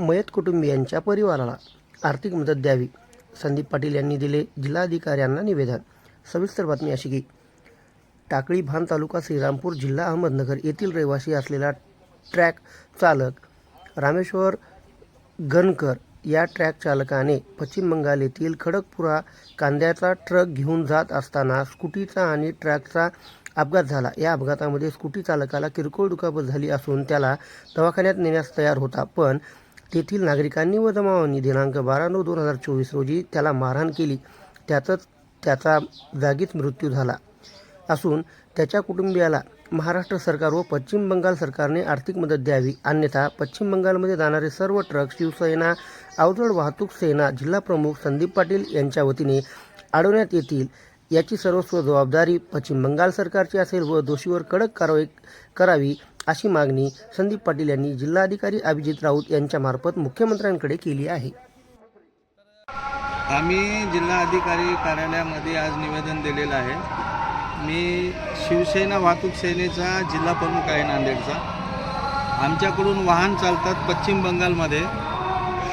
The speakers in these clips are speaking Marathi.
मयत कुटुंबियांच्या परिवाराला आर्थिक मदत द्यावी. संदीप पाटील यांनी दिले जिल्हाधिकाऱ्यांना निवेदन. सविस्तर बातमी अशी की टाकळी भान तालुका श्रीरामपूर जिल्हा अहमदनगर येथील रहिवासी असलेला ट्रॅक चालक रामेश्वर गणकर या ट्रॅक चालकाने पश्चिम बंगाल येथील खडकपुरा कांद्याचा ट्रक घेऊन जात असताना स्कूटीचा आणि ट्रॅकचा अपघात झाला. या अपघातामध्ये स्कूटी चालकाला किरकोळ दुखापत झाली असून त्याला दवाखान्यात नेण्यास तयार होता. पण तेथील नागरिकांनी व जमावांनी दिनांक बारा नऊ दोन हजार चोवीस रोजी त्याला मारहाण केली. त्यातच त्याचा जागीच मृत्यू झाला. असून त्याच्या कुटुंबियाला महाराष्ट्र सरकार व पश्चिम बंगाल सरकारने आर्थिक मदत द्यावी. अन्यथा पश्चिम बंगालमध्ये जाणारे सर्व ट्रक शिवसेना अवजड वाहतूक सेना जिल्हा प्रमुख संदीप पाटील यांच्या वतीने अडवण्यात येतील याची सर्वस्व जबाबदारी पश्चिम बंगाल सरकारची असेल व दोषीवर कडक कारवाई करावी अशी मागणी संदीप पाटील यांनी जिल्हाधिकारी अभिजित राऊत यांच्यामार्फत मुख्यमंत्र्यांकडे केली आहे. आम्ही जिल्हा अधिकारी कार्यालयामध्ये आज निवेदन दिलेलं आहे. मी शिवसेना वाहतूक सेनेचा जिल्हा प्रमुख आहे नांदेडचा. आमच्याकडून वाहन चालतात पश्चिम बंगालमध्ये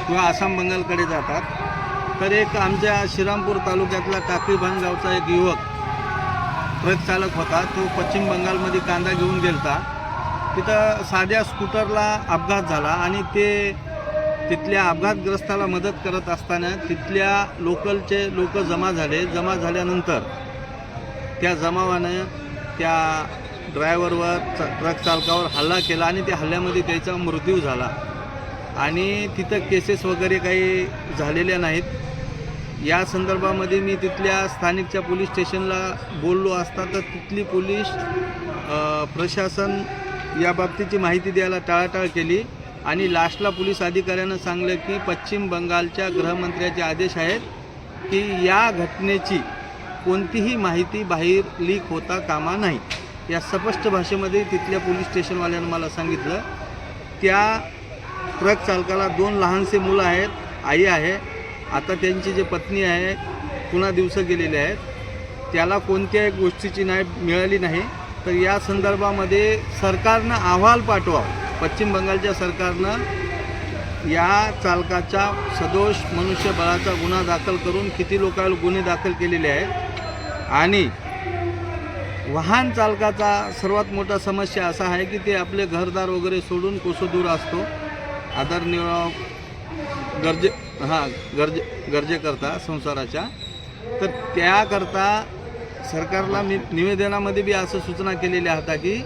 किंवा आसाम बंगालकडे जातात. तर एक आमच्या श्रीरामपूर तालुक्यातला काकीभान गावचा एक युवक ट्रक चालक होता. तो पश्चिम बंगालमध्ये कांदा घेऊन गेलता. तिथं साध्या स्कूटरला अपघात झाला आणि ते तिथल्या अपघातग्रस्ताला मदत करत असताना तिथल्या लोकलचे लोक जमा झाले. जमा झाल्यानंतर त्या जमावानं त्या ड्रायव्हरवर च- ट्रक चालकावर हल्ला केला आणि त्या हल्ल्यामध्ये त्याचा मृत्यू झाला. आणि तिथं केसेस वगैरे काही झालेल्या नाहीत. या संदर्भामध्ये मी तिथल्या स्थानिकच्या पोलीस स्टेशनला बोललो असता तर तिथली पोलीस प्रशासन या बाबतीची माहिती द्यायला टाळाटाळ केली आणि लास्टला पोलीस अधिकाऱ्यानं सांगलं की पश्चिम बंगालच्या गृहमंत्र्याचे आदेश आहेत की या घटनेची कोणतीही माहिती बाहेर लीक होता कामा नाही. या स्पष्ट भाषेमध्ये तिथल्या पोलीस स्टेशनवाल्यानं मला सांगितलं त्या ट्रक चालकाला दोन लहानसे मुलं आहेत आई आहे आता त्यांची जे पत्नी आहे पुन्हा दिवस गेलेले आहेत त्याला कोणत्याही गोष्टीची नाही मिळाली नाही. तर या संदर्भामध्ये सरकारनं अहवाल पाठवावं. पश्चिम बंगालच्या सरकारनं या चालकाचा सदोष मनुष्यबळाचा गुन्हा दाखल करून किती लोकांना गुन्हे दाखल केलेले आहेत आणि वाहन चालकाचा सर्वात मोठा समस्या असा आहे की ते आपले घरदार वगैरे सोडून कोसोदूर असतो. आदरनिर्वाह गरजे हां गरजे गरजेकरता संसाराच्या. तर त्याकरता सरकारला मी निवेदनामध्ये बी असं सूचना केलेल्या होत्या की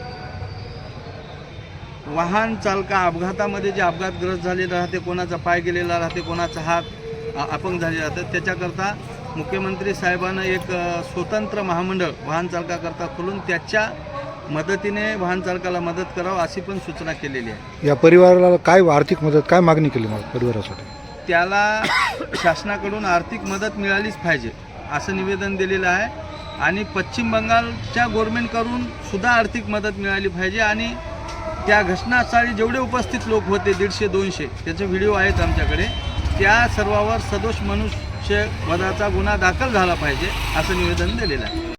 वाहन चालका अपघातामध्ये जे अपघातग्रस्त झालेलं राहते कोणाचा पाय गेलेला राहते कोणाचा हात अपंग झालेला राहतात त्याच्याकरता मुख्यमंत्री साहेबांनं एक स्वतंत्र महामंडळ वाहन चालकाकरता खोलून त्याच्या मदतीने वाहन चालकाला मदत करावं अशी पण सूचना केलेली आहे. या परिवाराला काय आर्थिक मदत काय मागणी केली मग परिवारासाठी? त्याला शासनाकडून आर्थिक मदत मिळालीच पाहिजे असं निवेदन दिलेलं आहे. आणि पश्चिम बंगालच्या गव्हर्मेंटकडून सुद्धा आर्थिक मदत मिळाली पाहिजे आणि त्या घटनास्थळी जेवढे उपस्थित लोक होते दीडशे दोनशे त्याचे व्हिडिओ आहेत आमच्याकडे. त्या सर्वावर सदोष मनुष्य वधाचा गुन्हा दाखल झाला पाहिजे असं निवेदन दिलेलं आहे.